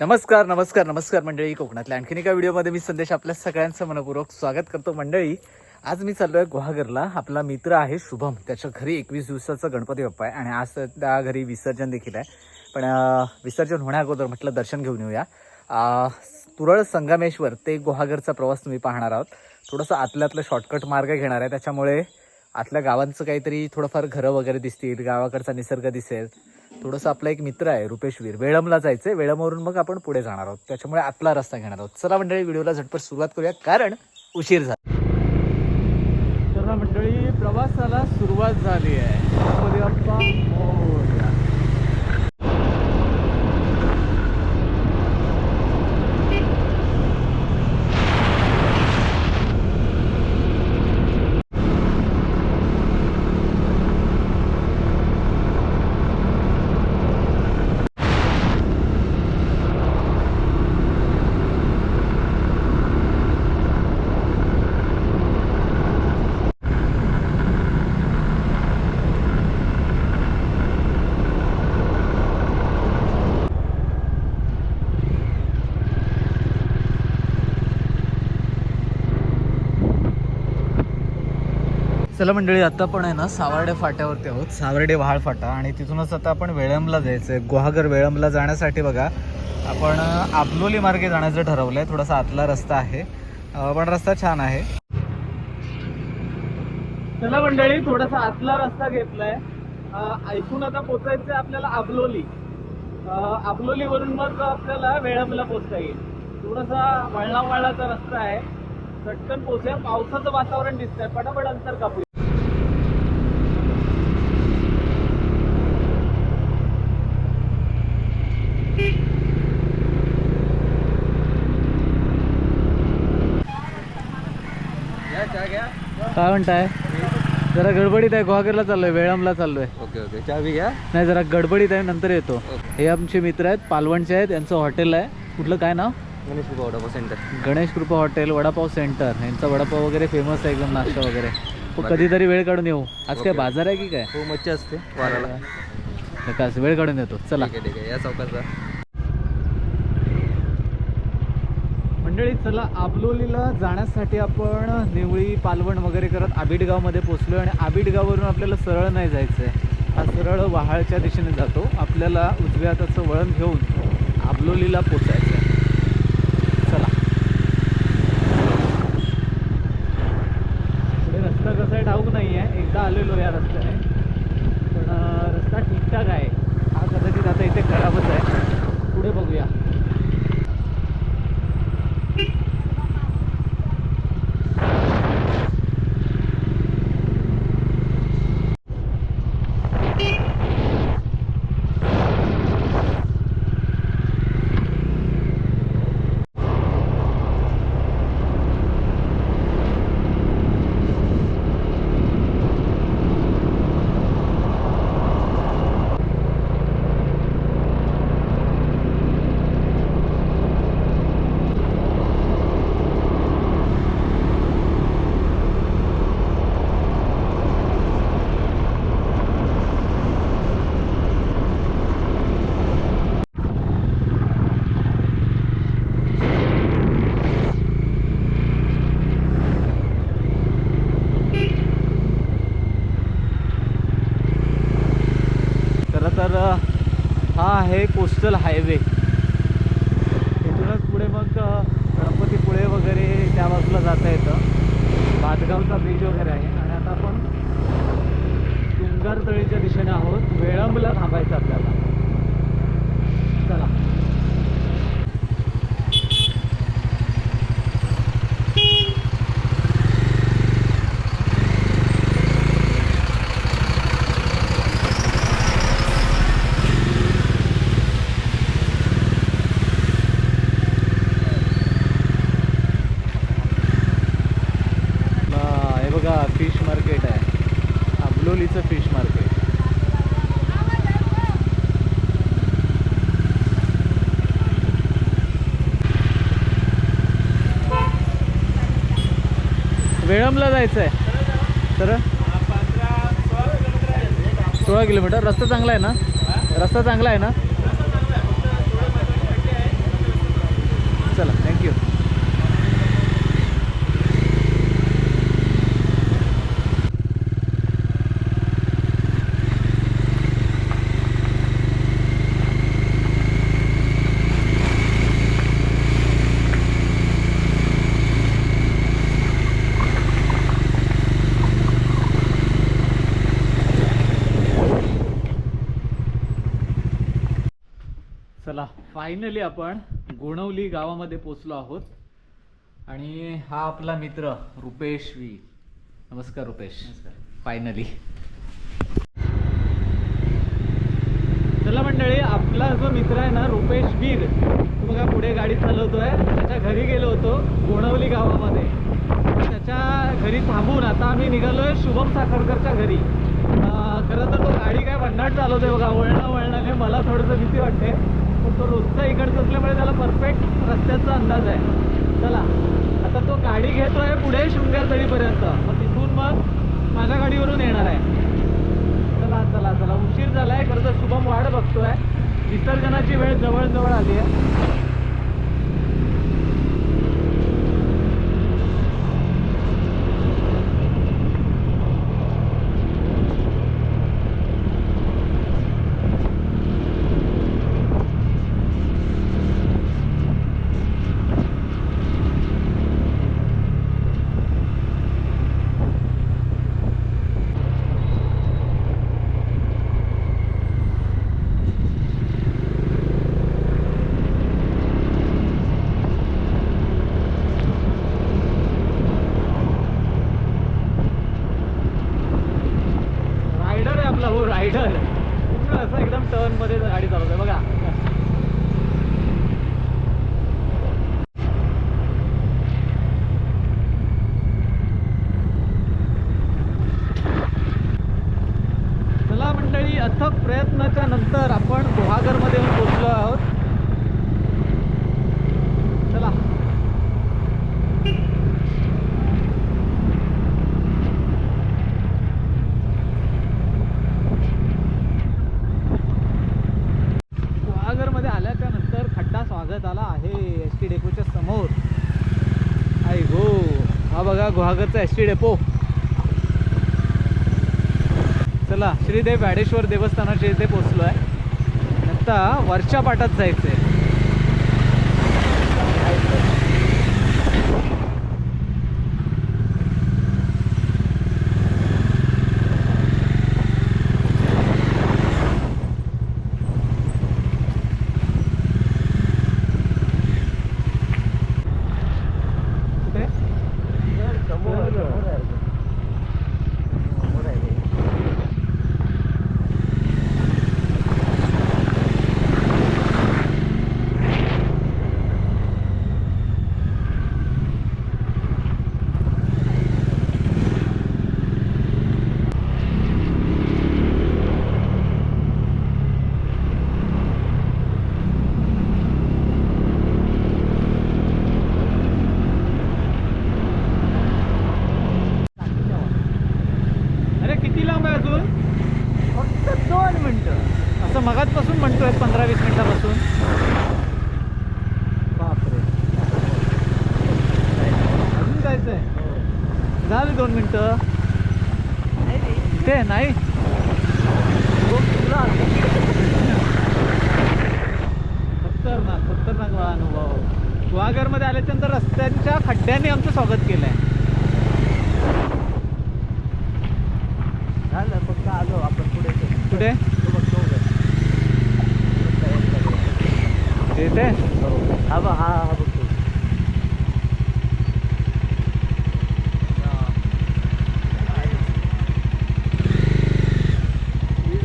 नमस्कार नमस्कार नमस्कार मंडळी. कोकणातल्या आणखीन एका व्हिडिओमध्ये मी संदेश आपल्या सगळ्यांचं मनपूर्वक स्वागत करतो मंडळी. आज मी चाललोय गुहागरला. आपला मित्र आहे शुभम. त्याच्या घरी एकवीस दिवसाचा गणपती बाप्पा आहे आणि आज त्या घरी विसर्जन देखील आहे. पण विसर्जन होण्याअगोदर म्हटलं दर्शन घेऊन येऊया. तुरळ संगमेश्वर ते गुहागरचा प्रवास तुम्ही पाहणार आहोत. थोडंसं आतल्यातलं शॉर्टकट मार्ग घेणार आहे. त्याच्यामुळे आतल्या गावांचं काहीतरी थोडंफार घरं वगैरे दिसतील गावाकडचा निसर्ग दिसेल. थोडंसं आपला एक मित्र आहे रुपेशवीर वेळमला जायचंय. वेळमवरून मग आपण पुढे जाणार आहोत. त्याच्यामुळे आतला रस्ता घेणार आहोत. चला मंडळी व्हिडिओला झटपट सुरुवात करूया कारण उशीर झाला. तर मंडळी प्रवासाला सुरुवात झाली आहे गणपती बाप्पा मोरया. चला मंडळी आता पण आहे ना सावर्डे फाट्यावरती आहोत. सावर्डे वहाळ फाटा आणि तिथूनच आता आपण वेळमला जायचं आहे गुहागर वेळमला जाण्यासाठी बघा आपण आपलोली आबलोली मार्गे जाण्याचं ठरवलं आहे थोडासा आतला रस्ता आहे. पण रस्ता छान आहे. चला मंडळी थोडासा आतला रस्ता घेतलाय. ऐकून आता पोचायचं आपल्याला आबलोली. आबलोली आबलोलीवरून मग आपल्याला वेळमला पोचता येईल. थोडासा वळणा वळणाचा रस्ता आहे. चटकन पोचूया. पावसाचं वातावरण दिसतंय. पटापट अंतर कापूया. काय म्हणताय? जरा गडबडीत आहे गुहागरला चाललोय वेळामला चाललोय. Okay okay. चावी घ्या. नाही जरा गडबडीत आहे नंतर येतो. हे आमचे मित्र आहेत पालवणचे आहेत यांचं हॉटेल आहे. कुठलं काय नाव? गणेश कृपा वडापाव सेंटर. गणेश कृपा हॉटेल वडापाव सेंटर. यांचा वडापाव वगैरे फेमस आहे एकदम नाश्ता वगैरे. कधीतरी वेळ काढून येऊ. आज काय. बाजार आहे की काय? हो मच्छी असते वाराला. वेळ काढून येतो चला. ठीक आहे या चौकाचा मंडळी चला आबलोलीला जाण्यासाठी आपण निवळी पालवण वगैरे करत आबिडगावमध्ये पोचलो आणि आबिडगाववरून आपल्याला सरळ नाही जायचं आहे हा सरळ वहाळच्या दिशेने जातो. आपल्याला उजव्या हाताचं वळण घेऊन आबलोलीला पोचायचं आहे चला पुढे रस्ता कसा आहे ठाऊक नाही आहे एकदा आलेलो या रस्त्याने पण अं, रस्ता ठीकठाक आहे हा कदाचित आता इथे खराबच आहे पुढे बघूया खरं तर हा आहे कोस्टल हायवे. इथूनच पुढे मग गणपतीपुळे वगैरे त्या बाजूला जाता येतं. भातगावचा ब्रिज वगैरे आहे. आणि आता आपण तुंगारतळीच्या दिशेने आहोत. वेळंबला थांबायचं आपल्याला चला बा- हे बघा फिश मार्केट आहे. अबलोलीचं फिश मार्केट. वेळमला जायचं आहे तर? सोळा किलोमीटर. रस्ता चांगला आहे ना? रस्ता चांगला आहे ना? फायनली आपण गोणवली गावामध्ये पोचलो आहोत. आणि हा आपला मित्र रुपेश वी. नमस्कार रुपेश. फायनली. चला मंडळी आपला जो मित्र आहे ना रुपेश वीर तो बघा पुढे गाडी चालवतोय. त्याच्या घरी गेलो होतो गोणवली गावामध्ये. त्याच्या घरी थांबून आता आम्ही निघालोय शुभम साखरकरच्या घरी. खरं तर तो गाडी काय भन्नाट चालवतोय बघा वळणा वळणाने. मला थोडंसं भीती वाटते. पण तो रोजचा इकडचा असल्यामुळे त्याला परफेक्ट रस्त्याचा अंदाज आहे. चला आता तो गाडी घेतो आहे पुढे शृंगार तळीपर्यंत. मग तिथून मग माझ्या गाडीवरून येणार आहे. चला चला चला. उशीर झाला आहे खरं तर शुभम वाट आहे विसर्जनाची वेळ जवळजवळ आली आहे रायडर आहे आपला हो रायडर असं एकदम टर्नमध्ये गाडी चालवतोय बघा चला मंडळी अथक प्रयत्नाच्या नंतर आपण गुहागरमध्ये येऊन पोहोचलो आहोत चला मध्ये आल्याच्यानंतर खड्डा स्वागत आला आहे एस टी डेपोच्या समोर. आई गो हा बघा गुहागरचा एस टी डेपो. चला श्रीदेव वाडेश्वर देवस्थानाच्या इथे पोचलो आहे आता वरच्या पाटात जायचंय. आहे झाले दोन मिनिटं. ते नाही. खतरनाक खतरनाक अनुभव. गुहागरमध्ये आल्याच्यानंतर रस्त्यांच्या खड्ड्यांनी आमचं स्वागत केलंय. झालं फक्त आलो आपण पुढे. कुठे? इथे हा बा हा हा बघतो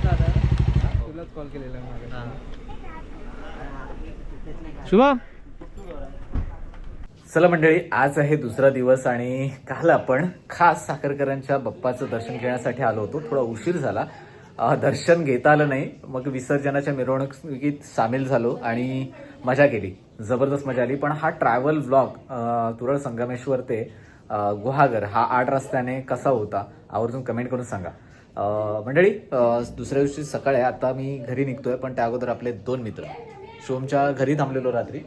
तुलाच कॉल केलेला शुभम. चला मंडळी आज आहे दुसरा दिवस आणि काल आपण खास साखरकरांच्या बाप्पाचं दर्शन घेण्यासाठी आलो होतो. थोडा उशीर झाला. दर्शन घेता आलं नाही. मग विसर्जनाच्या मिरवणुकीत सामील झालो आणि मजा केली. जबरदस्त मजा आली. पण हा ट्रॅव्हल व्लॉग तुरळ संगमेश्वर ते गुहागर हा आठ रस्त्याने कसा होता आवर्जून कमेंट करून सांगा. मंडळी दुसऱ्या दिवशी सकाळी आहे. आता मी घरी निघतोय पण त्या अगोदर आपले दोन मित्र. शिवमच्या घरी थांबलेलो रात्री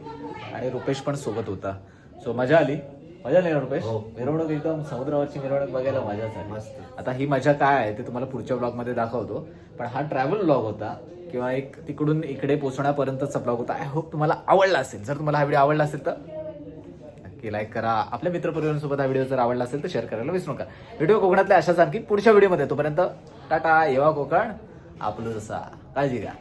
आणि रुपेश पण सोबत होता. सो मजा आली. मजा आली ना रुपेश? मिरवणूक एकदम समुद्रावरची मिरवणूक बघायला मजाच आली. आता ही मजा काय आहे ते तुम्हाला पुढच्या ब्लॉगमध्ये दाखवतो. पण हा ट्रॅव्हल ब्लॉग होता किंवा एक तिकडून इकडे पोहोचण्यापर्यंतचा ब्लॉग होता. आय होप तुम्हाला आवडला असेल. जर तुम्हाला हा व्हिडिओ आवडला असेल तर नक्की लाईक करा. आपल्या मित्रपरिवारांसोबत हा व्हिडिओ जर आवडला असेल तर शेअर करायला विसरू नका. व्हिडिओ कोकणातल्या अशाच आणखी पुढच्या व्हिडिओमध्ये तोपर्यंत टाटा येवा कोकण. आपलं जसा. काळजी घ्या.